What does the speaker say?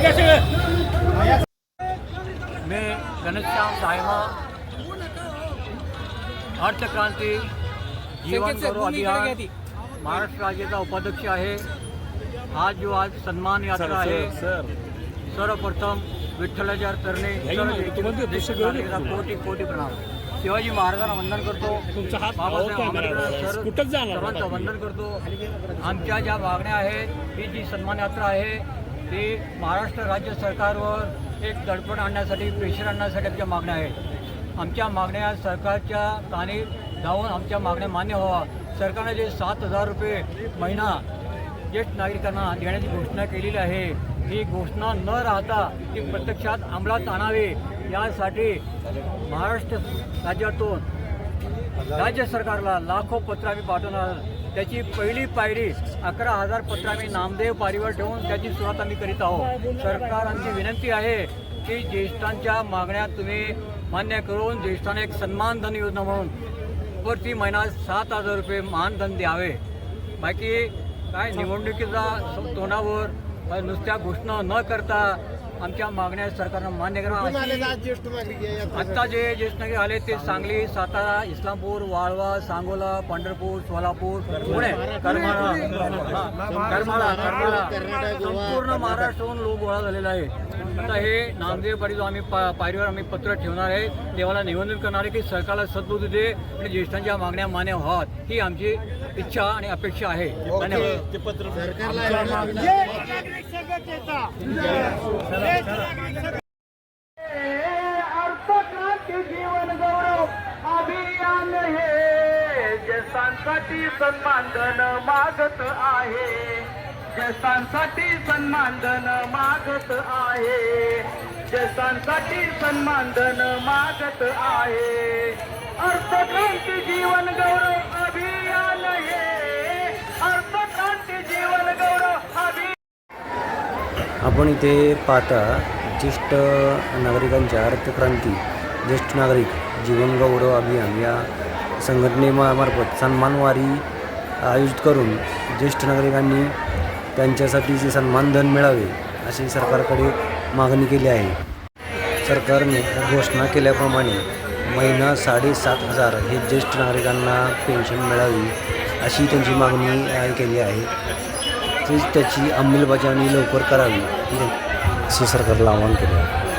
मी घनश्याम सायमा अर्थक्रांती जीवन गौरव अभियान महाराष्ट्र राज्याचा उपाध्यक्ष आहे. आज जो आज सन्मान यात्रा आहे सर्वप्रथम विठ्ठलाचार तरणे कोटी कोटी प्रणाम. शिवाजी महाराजांना वंदन करतो. बाबासाहेब सर्वांचं. वंदन करतो. आमच्या ज्या मागण्या आहेत ही जी सन्मान यात्रा आहे ते महाराष्ट्र राज्य सरकारवर एक दडपण आणण्यासाठी प्रेशर आणण्यासाठी आमच्या मागण्या आहेत. आमच्या मागण्या सरकारच्या कानी जाऊन आमच्या मागण्या मान्य व्हावा. सरकारने जे सात हजार रुपये महिना ज्येष्ठ नागरिकांना देण्याची घोषणा केलेली आहे ही घोषणा न राहता ती प्रत्यक्षात अंमलात आणावी. यासाठी महाराष्ट्र राज्यातून राज्य सरकारला लाखो पत्र आम्ही पाठवणार. त्याची पहिली पायरी अकरा हजार पत्र आम्ही नामदेव पारीवर ठेवून त्याची सुरुवात आम्ही करीत आहोत. सरकारांची विनंती आहे की ज्येष्ठांच्या मागण्या तुम्ही मान्य करून ज्येष्ठांना एक सन्मानधन योजना म्हणून प्रति महिना सात हजार रुपये मानधन द्यावे. बाकी काय निवडणुकीचा तोंडावर नुसत्या घोषणा न करता आमच्या मागण्या सरकारनं मान्य करा. अशी आत्ता जे ज्येष्ठ नागरिक आले ते सांगली सातारा इस्लामपूर वाळवा सांगोला पंढरपूर सोलापूर पुणे करमाळा करमाळा करमाळा संपूर्ण महाराष्ट्राहून लोक गोळा झालेला आहे. आता हे नामदेव जो आम्ही पा- पायरीवर आम्ही पत्र ठेवणार आहे देवाला निवंदन करणार आहे की सरकारला सद्बुद्धी दे आणि ज्येष्ठांच्या मागण्या मान्य व्हाव्यात ही आमची इच्छा आणि अपेक्षा आहे. धन्यवाद. जीवन गौरव अभियान हे ज्येष्ठांसाठी सन्मानधन मागत आहे ज्येष्ठांसाठी सन्मानधन मागत आहे ज्येष्ठांसाठी सन्मानधन मागत आहे आपण इथे पाहता ज्येष्ठ नागरिकांच्या अर्थक्रांती ज्येष्ठ नागरिक जीवन गौरव अभियान या संघटनेमार्फत सन्मानवारी आयोजित करून ज्येष्ठ नागरिकांनी त्यांच्यासाठी सन्मानधन मिळावे अशी सरकारकडे मागणी केली आहे. सरकारने घोषणा केल्याप्रमाणे महिना साडेसात हजार हे ज्येष्ठ नागरिकांना पेन्शन मिळावी अशी त्यांची मागणी केली आहे. त्याची अंमलबजावणी लवकर करावी. असे सरकारला आवाहन केले. आहे